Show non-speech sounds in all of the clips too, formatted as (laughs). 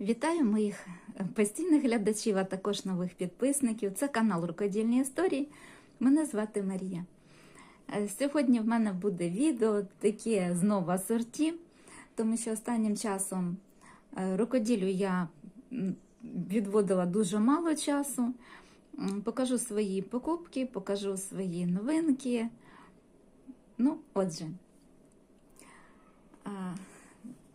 Вітаю моїх постійних глядачів, а також нових підписників. Це канал Рукодільні історії. Мене звати Марія. Е, Сьогодні в мене буде відео таке знову асорті, тому що останнім часом е, рукоділю я відводила дуже мало часу. Покажу свої покупки, покажу свої новинки. Ну, отже.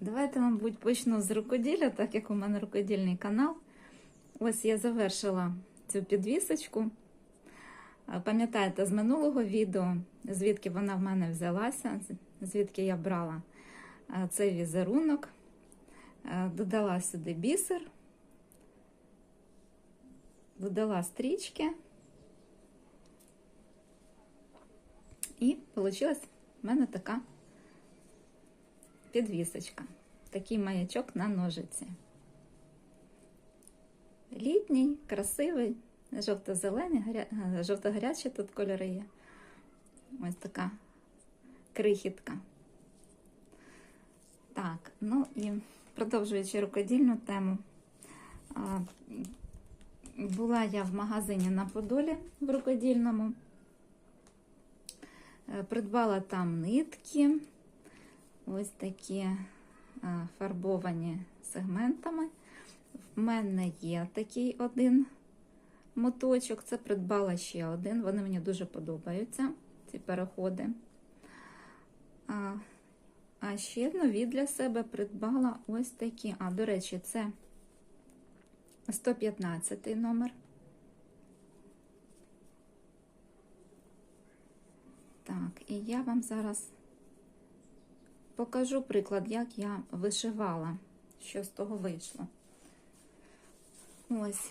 Давайте, мабуть, почну з рукоділля, так як у мене рукодільний канал. Ось я завершила цю підвісочку. Пам'ятаєте з минулого відео, звідки вона в мене взялася, звідки я брала цей візерунок. Додала сюди бісер, додала стрічки. І вийшла в мене така підвісочка. Такий маячок на ножиці. Літній, красивий, жовто-зелений, е, жовто-гарячі тут кольори є. Ось така крихітка. Так, ну і продовжуючи рукодільну тему. Була я в магазині на Подолі в рукодільному. Е, Придбала там нитки, ось такі е, фарбовані сегментами. В мене є такий один моточок. Це придбала ще один. Вони мені дуже подобаються, ці переходи. А, а ще нові для себе придбала ось такі. А, до речі, це 115 номер. Так, і я вам зараз покажу приклад, як я вишивала, що з того вийшло. Ось,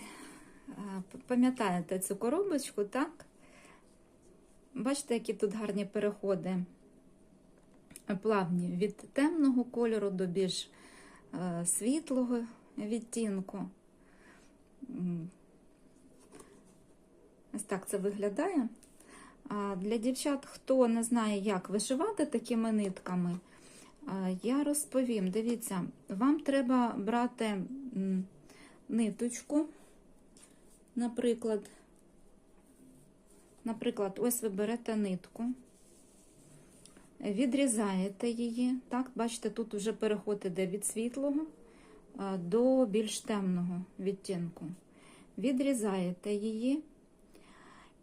е, пам'ятаєте цю коробочку, так? Бачите, які тут гарні переходи плавні від темного кольору до більш е, світлого відтінку. Ось так це виглядає. Для дівчат, хто не знає, як вишивати такими нитками, я розповім. Дивіться, вам треба брати ниточку, наприклад, наприклад, ось ви берете нитку, відрізаєте її. Так, бачите, тут вже переход іде від світлого до більш темного відтінку. Відрізаєте її.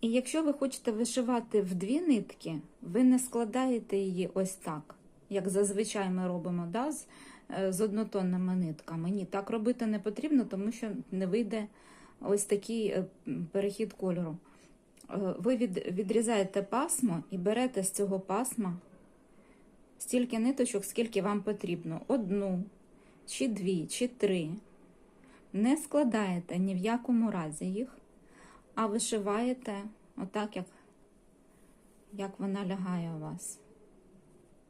І якщо ви хочете вишивати в дві нитки, ви не складаєте її ось так, як зазвичай ми робимо да, з, е, з однотонними нитками. Ні, так робити не потрібно, тому що не вийде ось такий е, перехід кольору. Е, Ви від, відрізаєте пасмо і берете з цього пасма стільки ниточок, скільки вам потрібно. Одну, чи дві, чи три. Не складаєте ні в якому разі їх а вишиваєте отак, як, як вона лягає у вас.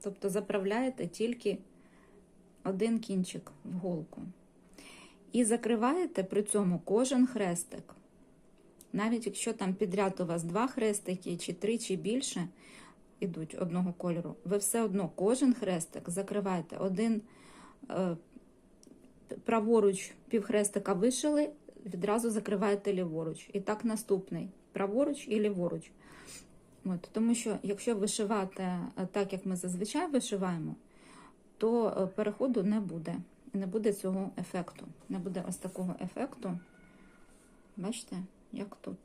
Тобто заправляєте тільки один кінчик в голку. І закриваєте при цьому кожен хрестик. Навіть якщо там підряд у вас два хрестики, чи три, чи більше ідуть одного кольору, ви все одно кожен хрестик закриваєте один е, праворуч півхрестика вишили, відразу закриваєте ліворуч. І так наступний праворуч і ліворуч. От, тому що якщо вишивати е, так, як ми зазвичай вишиваємо, то е, переходу не буде. Не буде цього ефекту. Не буде ось такого ефекту. Бачите, як тут.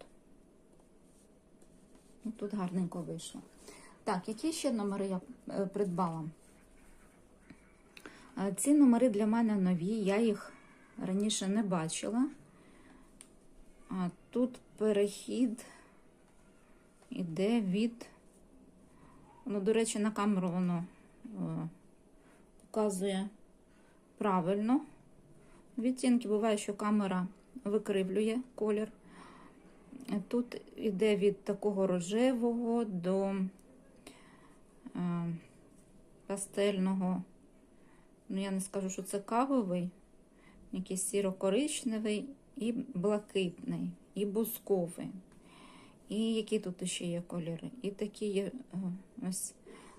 Ну, Тут гарненько вийшло. Так, які ще номери я е, придбала? Ці номери для мене нові, я їх раніше не бачила. Тут перехід іде від, ну, до речі, на камеру воно е, показує правильно. Відтінки буває, що камера викривлює колір. Тут іде від такого рожевого до е, пастельного. Ну, я не скажу, що це кавовий, якийсь сіро-коричневий і блакитний, і бусковий. І які тут ще є кольори? І такі є е, ось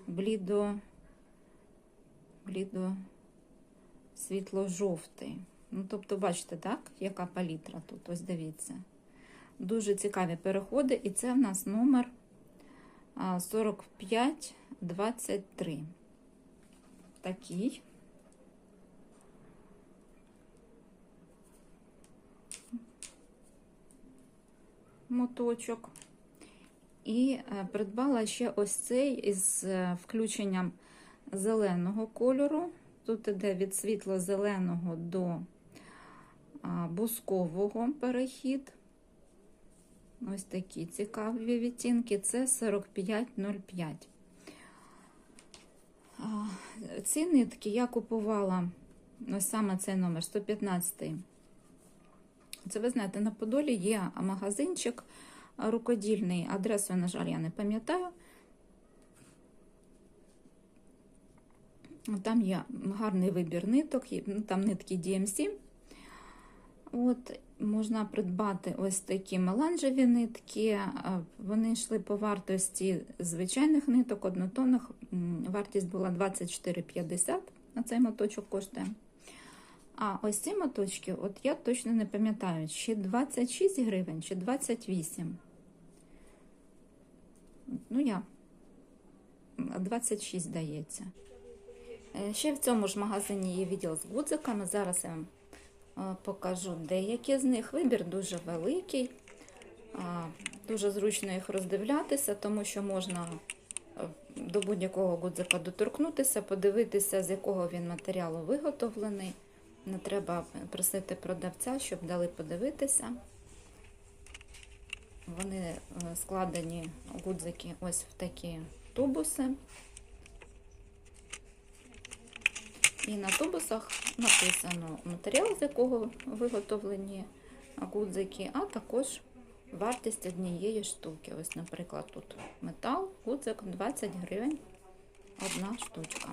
блідо, блідо світло-жовтий. Ну, тобто, бачите, так, яка палітра тут, ось дивіться. Дуже цікаві переходи, і це в нас номер а, 4523. Такий. Моточок. І е, придбала ще ось цей із е, включенням зеленого кольору. Тут іде від світло-зеленого до бускового перехід. Ось такі цікаві відтінки. Це 4505. Ці нитки я купувала ось саме цей номер 115. Це ви знаєте, на Подолі є магазинчик рукодільний. Адресу, на жаль, я не пам'ятаю. Там є гарний вибір ниток, ну, там нитки DMC. От, можна придбати ось такі меланжеві нитки. Вони йшли по вартості звичайних ниток, однотонних. Вартість була 24,50 на цей моточок коштує. А ось ці моточки, от я точно не пам'ятаю, чи 26 гривень, чи 28. Ну, я 26 здається. Е, Ще в цьому ж магазині є відділ з гудзиками. Зараз я вам е, покажу деякі з них. Вибір дуже великий, дуже зручно їх роздивлятися, тому що можна е, до будь-якого гудзика доторкнутися, подивитися, з якого він матеріалу виготовлений. Не треба просити продавця, щоб дали подивитися. Вони е, складені гудзики ось в такі тубуси. І на тубусах написано матеріал, з якого виготовлені гудзики, а також вартість однієї штуки. Ось, наприклад, тут метал, гудзик 20 гривень одна штучка.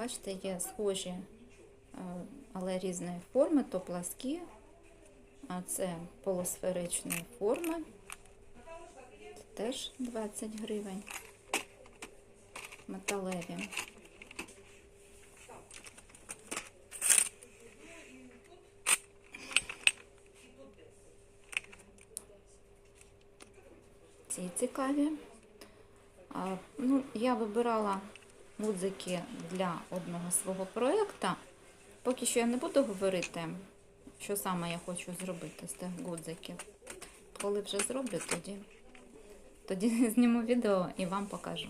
Бачите, є схожі, е, але різної форми, то пласкі, а це полусферичної форми. Це теж 20 гривень. Металеві. Ці цікаві. А, ну, я вибирала гудзики для одного свого проєкту. Поки що я не буду говорити, що саме я хочу зробити з тих гудзиків. Коли вже зроблю, тоді, тоді (laughs) зніму відео і вам покажу.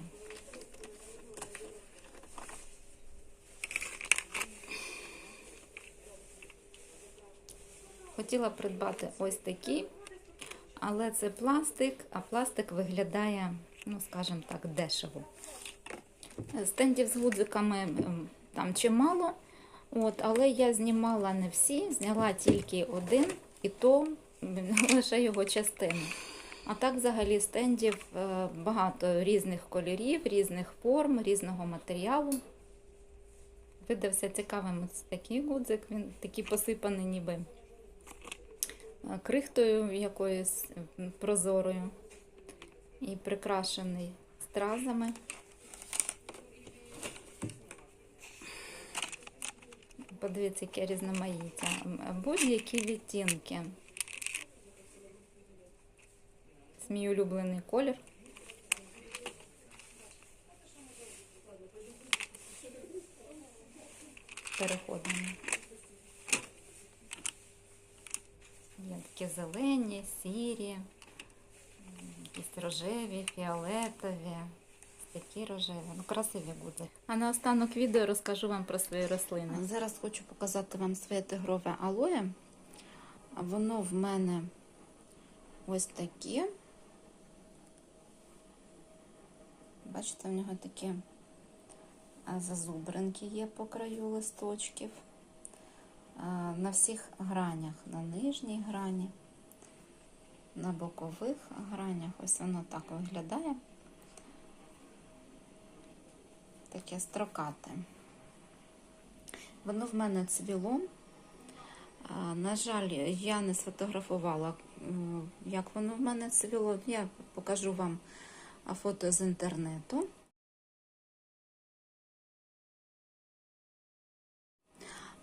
Хотіла придбати ось такі, але це пластик, а пластик виглядає, ну, скажімо так, дешево. Стендів з гудзиками там чимало, от, але я знімала не всі, зняла тільки один, і то (laughs) лише його частину. А так, взагалі, стендів е, багато різних кольорів, різних форм, різного матеріалу. Видався цікавим ось такий гудзик, він такий посипаний ніби е, крихтою якоюсь прозорою і прикрашений стразами. Подивіться, яке різноманіття. Будь-які відтінки. Це мій улюблений колір. Переходимо. Є такі зелені, сірі, якісь рожеві, фіолетові. Такі рожеві, ну красиві будуть. А на останок відео розкажу вам про свої рослини. Зараз хочу показати вам своє тигрове алоє. Воно в мене ось таке. Бачите, в нього такі зазубринки є по краю листочків. На всіх гранях, на нижній грані, на бокових гранях. Ось воно так виглядає таке строкате. Воно в мене цвіло. На жаль, я не сфотографувала, як воно в мене цвіло. Я покажу вам фото з інтернету.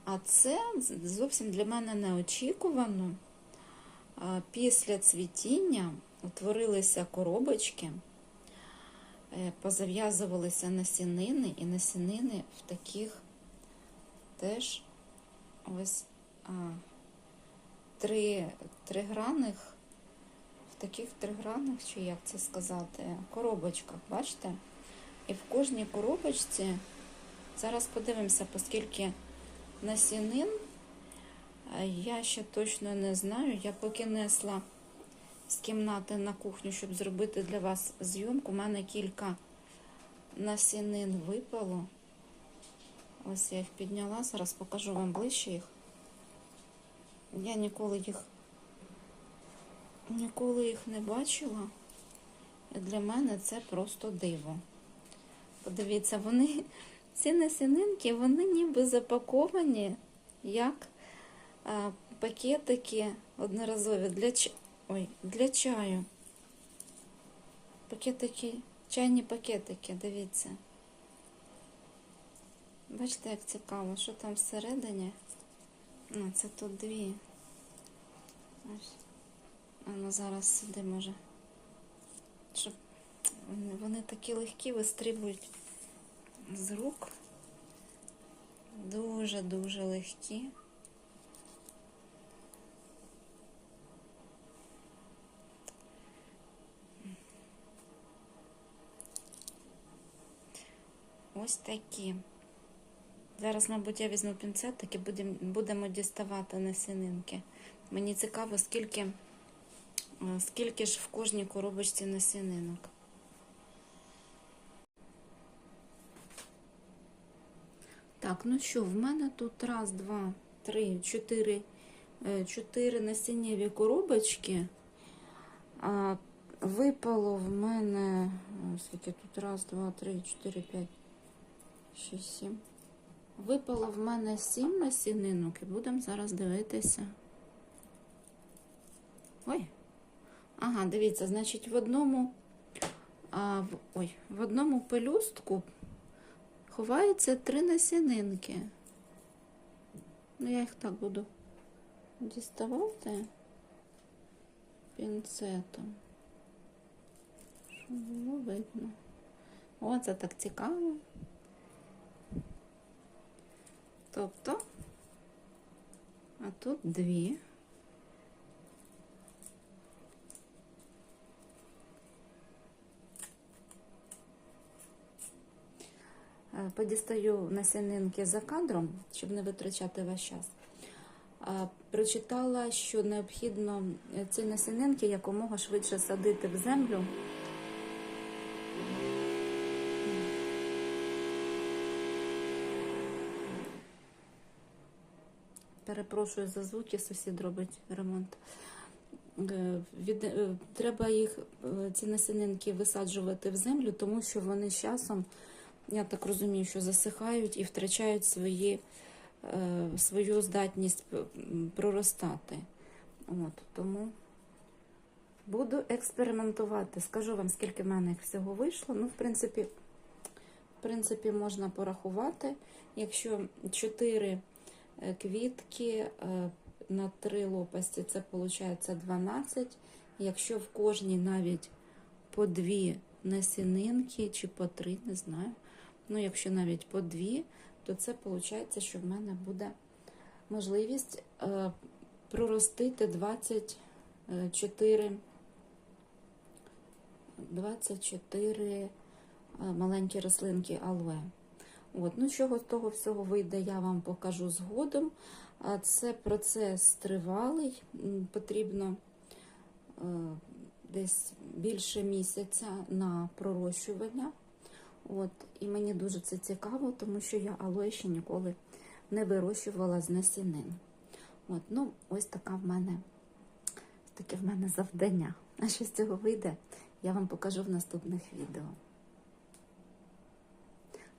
А це зовсім для мене неочікувано. Після цвітіння утворилися коробочки позав'язувалися насінини, і насінини в таких теж ось а, три, тригранних, в таких тригранних, чи як це сказати, коробочках, бачите? І в кожній коробочці, зараз подивимося, оскільки насінин, я ще точно не знаю. Я поки несла з кімнати на кухню, щоб зробити для вас зйомку. У мене кілька насінин випало. Ось я їх підняла, зараз покажу вам ближче їх. Я ніколи їх ніколи їх не бачила. Для мене це просто диво. Подивіться, вони, ці насінинки, вони ніби запаковані як а, пакетики одноразові для. Ой, для чаю. Пакетики, чайні пакетики, дивіться. Бачите, як цікаво, що там всередині? Ну, це тут дві. Ось. А ну зараз сюди може. Щоб вони такі легкі вистрибують з рук. Дуже-дуже легкі. Ось такі. Зараз, мабуть, я візьму пінцетик і будемо, діставати насінинки. Мені цікаво, скільки, скільки ж в кожній коробочці насінинок. Так, ну що, в мене тут раз, два, три, чотири, е, чотири насіннєві коробочки. Випало в мене, скільки тут раз, два, три, чотири, п'ять, шість, сім. Випало в мене сім насінинок і будемо зараз дивитися. Ой. Ага, дивіться, значить, в одному, а, в, ой, в одному пелюстку ховається три насінинки. Ну, я їх так буду діставати пінцетом, щоб було видно. О, це так цікаво. Тобто, а тут дві. Е, Подістаю насінинки за кадром, щоб не витрачати ваш час. Е, Прочитала, що необхідно е, ці насінинки якомога швидше садити в землю. Перепрошую за звуки, сусід робить ремонт. Е, Від, е, треба їх, е, ці насінинки висаджувати в землю, тому що вони з часом, я так розумію, що засихають і втрачають свої, свою здатність проростати. От, тому буду експериментувати. Скажу вам, скільки в мене їх всього вийшло. Ну, в принципі, в принципі, можна порахувати. Якщо 4 е, квітки е, на 3 лопасті, це виходить 12. Якщо в кожній навіть по 2 насінинки чи по 3, не знаю. Ну, якщо навіть по 2, то це виходить, що в мене буде можливість е, проростити 24 24 е, маленькі рослинки алоe. От, ну, що з того всього вийде, я вам покажу згодом. Це процес тривалий, потрібно е, десь більше місяця на пророщування. От, і мені дуже це цікаво, тому що я алоє ще ніколи не вирощувала з насінин. От, ну, ось така в мене, таке в мене завдання. А що з цього вийде, я вам покажу в наступних відео.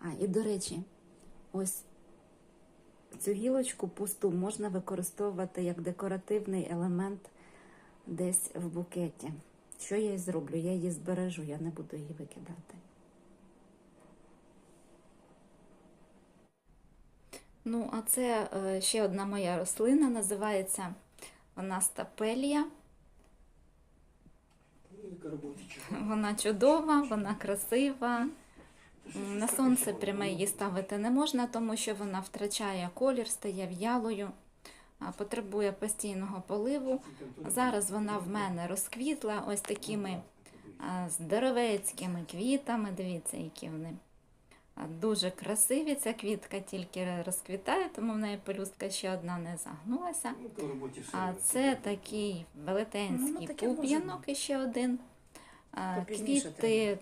А, і до речі, ось цю гілочку пусту можна використовувати як декоративний елемент десь в букеті. Що я і зроблю? Я її збережу, я не буду її викидати. Ну, а це е, ще одна моя рослина, називається вона стапелія. Вона чудова, вона красива. На сонце пряме її ставити не можна, тому що вона втрачає колір, стає в'ялою, потребує постійного поливу. Зараз вона в мене розквітла ось такими здоровецькими квітами. Дивіться, які вони дуже красиві. Ця квітка тільки розквітає, тому в неї пелюстка ще одна не загнулася. А це такий Ну, велетенський ну, пуп'янок і ще один. Квіти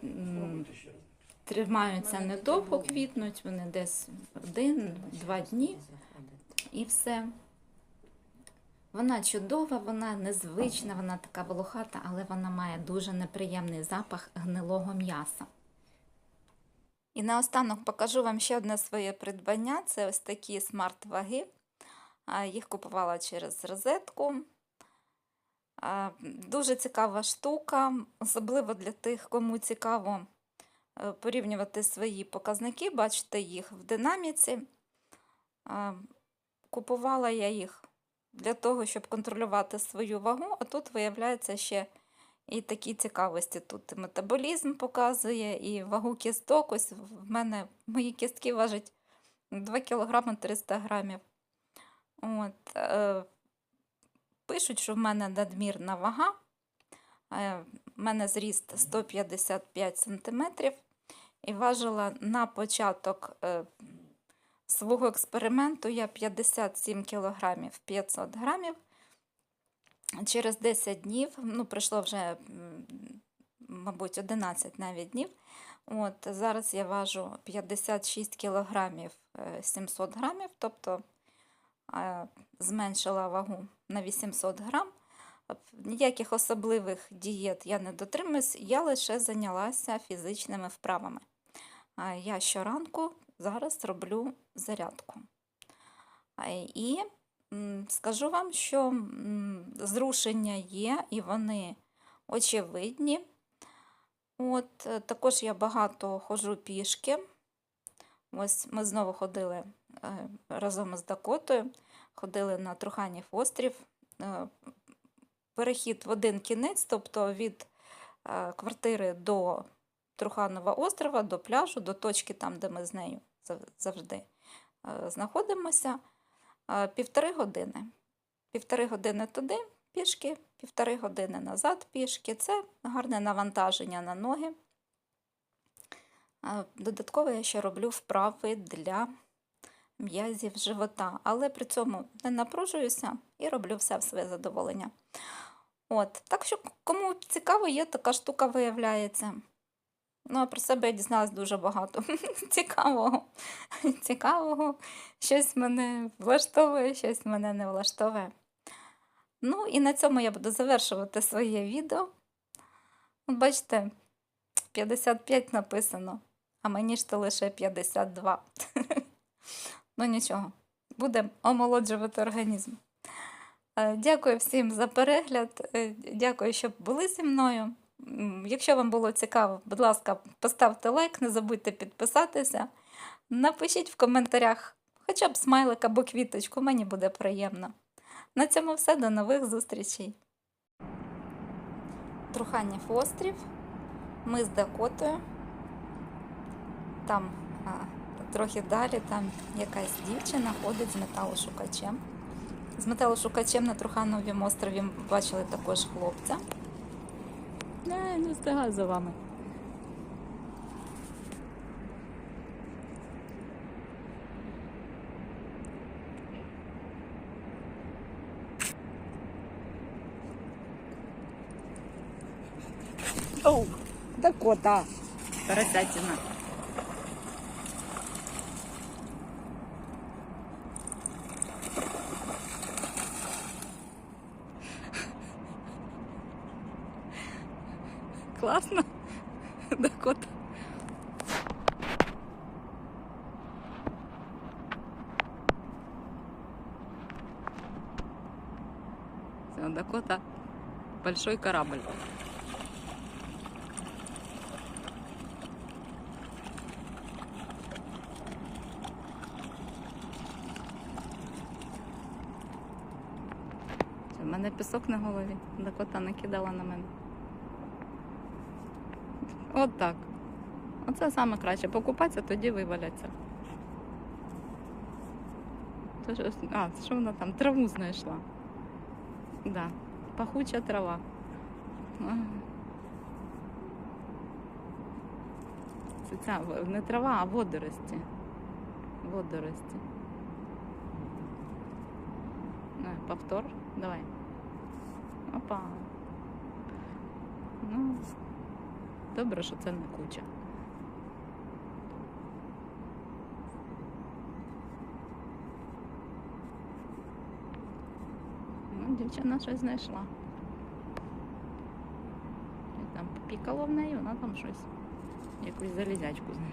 тримаються недовго, квітнуть, вони десь один-два дні і все. Вона чудова, вона незвична, вона така волохата, але вона має дуже неприємний запах гнилого м'яса. І наостанок покажу вам ще одне своє придбання. Це ось такі смарт-ваги. Їх купувала через розетку. Дуже цікава штука, особливо для тих, кому цікаво порівнювати свої показники, бачите їх в динаміці. Купувала я їх для того, щоб контролювати свою вагу, а тут виявляється ще і такі цікавості. Тут метаболізм показує, і вагу кісток. Ось в мене мої кістки важать 2 кг 300 грамів. От, е, пишуть, що в мене надмірна вага. Е, в мене зріст 155 см. І важила на початок е, свого експерименту я 57 кг 500 грамів. Через 10 днів, ну, пройшло вже, мабуть, 11 навіть днів. От, зараз я важу 56 кг 700 грамів, тобто е, зменшила вагу на 800 грам. Ніяких особливих дієт я не дотримуюсь, я лише зайнялася фізичними вправами. Я щоранку зараз роблю зарядку. І скажу вам, що зрушення є, і вони очевидні. От, е, також я багато ходжу пішки. Ось ми знову ходили е, разом із Дакотою, ходили на Труханів острів. Е, Перехід в один кінець, тобто від квартири до Труханова острова, до пляжу, до точки, там, де ми з нею завжди е, знаходимося, е, півтори години. Півтори години туди пішки, півтори години назад пішки. Це гарне навантаження на ноги. Е, Додатково я ще роблю вправи для м'язів живота, але при цьому не напружуюся і роблю все в своє задоволення. От, так що кому цікаво, є така штука виявляється. Ну, а про себе я дізналась дуже багато. (laughs) Цікавого. Цікавого. Щось мене влаштовує, щось мене не влаштовує. Ну, і на цьому я буду завершувати своє відео. Бачите, 55 написано, а мені ж то лише 52. (laughs) Ну нічого, будемо омолоджувати організм. Е, Дякую всім за перегляд. е, Дякую, що були зі мною. Якщо вам було цікаво, будь ласка, поставте лайк, не забудьте підписатися. Напишіть в коментарях хоча б смайлик або квіточку, мені буде приємно. На цьому все, до нових зустрічей. Труханів острів. Ми з Дакотою. Там а, трохи далі, там якась дівчина ходить з металошукачем. З металошукачем на Трухановім острові бачили також хлопця. Не, не встигаю за вами. Оу, Дакота. Поросятина. класно. Дакота. Все, Дакота большой корабль. У мене пісок на голові, Дакота накидала на мене. От так. Оце саме краще. Покупатися, тоді виваляться. То що- А, що вона там? Траву знайшла. Да. Пахуча трава. Ага. Це ця в- не трава, а водорості. Водорості. На, повтор. Давай. Опа. Ну, Добре, що це не куча. Ну, дівчина щось знайшла. Там попікала в неї, вона там щось, якусь залізячку знайшла.